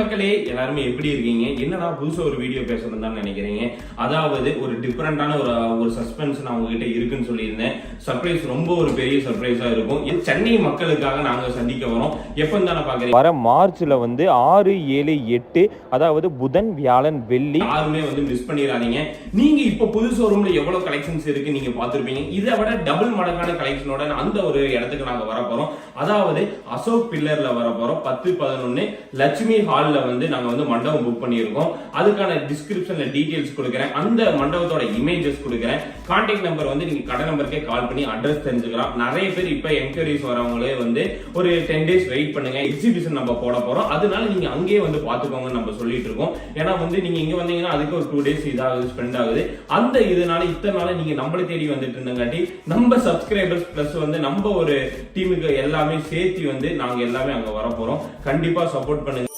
மக்களே எல்லாருமே எப்படி இருக்கீங்க? என்னடா புதுசாக ஒரு வீடியோ பேசணும் தான் நினைக்கிறீங்க? அதாவது ஒரு டிஃப்ரெண்டான ஒரு ஒரு சஸ்பென்ஸ் நான் உங்ககிட்ட இருக்குன்னு சொல்லியிருந்தேன். சர்ப்ரைஸ் ரொம்ப ஒரு பெரிய சர்ப்ரைஸா இருக்கும். இது சென்னை மக்களுக்காக நாங்க சந்திக்க வரோம். எப்போ தானே பாக்குறீங்க? வர மார்ச்ல வந்து ஆறு ஏழு எட்டு அதாவது புதன் வியாழன் வெள்ளி. யாருமே வந்து மிஸ் பண்ணிடாதீங்க. நீங்க இப்ப புது ஷோரூம்ல எவ்வளவு கலெக்ஷன்ஸ் இருக்கு நீங்க பார்த்திருப்பீங்க. இதை விட டபுள் மடங்கான கலெக்ஷனோட அந்த ஒரு இடத்துக்கு நாங்க வர போறோம். அதாவது அசோக் பில்லர்ல வர போறோம். பத்து பதினொன்னு லட்சுமி ஹால்ல வந்து நாங்க வந்து மண்டபம் புக் பண்ணியிருக்கோம். அதுக்கான டிஸ்கிரிப்ஷன்ல டீடைல்ஸ் கொடுக்குறேன். அந்த மண்டபத்தோட இமேஜஸ் கொடுக்குறேன். கான்டாக்ட் நம்பர் வந்து நீங்க கடை நம்பருக்கே கால் பண்ணி அட்ரஸ் தெரிஞ்சுக்கலாம் நிறைய பேர் இப்ப என்கொயரிஸ் வரவங்களே வந்து ஒரு டென் டேஸ் வெயிட் பண்ணுங்க எக்ஸிபிஷன் நம்ம போட போறோம். அதனால நீங்க அங்கேயே வந்து பாத்துக்கோங்க நம்ம சொல்லிட்டு இருக்கோம். ஏன்னா வந்து நீங்க இங்க வந்தீங்கன்னா அதுக்கு ஒரு டூ டேஸ் இதாகுது ஸ்பெண்ட் ஆகுது. அந்த இதனால இத்தனை நாள நீங்க நம்மளை தேடி வந்துட்டு இருந்தங்காட்டி நம்ம சப்ஸ்கிரைபர்ஸ் பிளஸ் வந்து நம்ம ஒரு டீமுக்கு எல்லாமே சேர்த்து வந்து நாங்க எல்லாமே அங்க வர போறோம் கண்டிப்பா சப்போர்ட் பண்ணுங்க.